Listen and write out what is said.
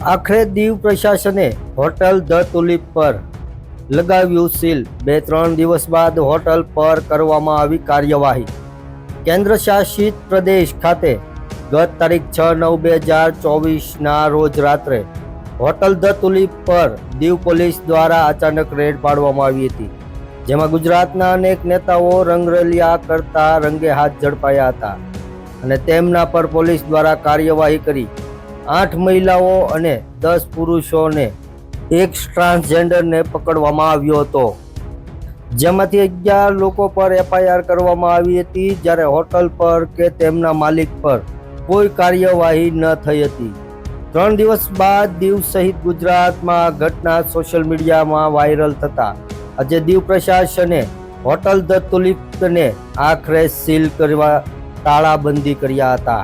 આખરે દીવ પ્રશાસને hotel the Tulip પર લગાવ્યું સીલ. બે ત્રણ દિવસ બાદ હોટલ પર કરવામાં આવી કાર્યવાહી. કેન્દ્ર શાસિત પ્રદેશ ખાતે ગત તારીખ છ નવ બે હજાર ચોવીસના રોજ રાત્રે હોટલ ધ તુલિપ પર દીવ પોલીસ દ્વારા અચાનક રેડ પાડવામાં આવી હતી, જેમાં ગુજરાતના અનેક નેતાઓ રંગરલિયા કરતા રંગે હાથ ઝડપાયા હતા અને તેમના પર પોલીસ દ્વારા કાર્યવાહી કરી આઠ મહિલાઓ અને દસ પુરુષોને એક ટ્રાન્સજેન્ડરને પકડવામાં આવ્યો હતો. જેમાંથી અગિયાર લોકો પર એફઆઈઆર કરવામાં આવી હતી, જ્યારે હોટલ પર કે તેમના માલિક પર કોઈ કાર્યવાહી ન થઈ હતી. ત્રણ દિવસ બાદ દીવ સહિત ગુજરાતમાં ઘટના સોશિયલ મીડિયામાં વાયરલ થતા. આજે દીવ પ્રશાસને હોટલ ધ તુલિપને આખરે સીલ કરવા તાળાબંધી કર્યા હતા.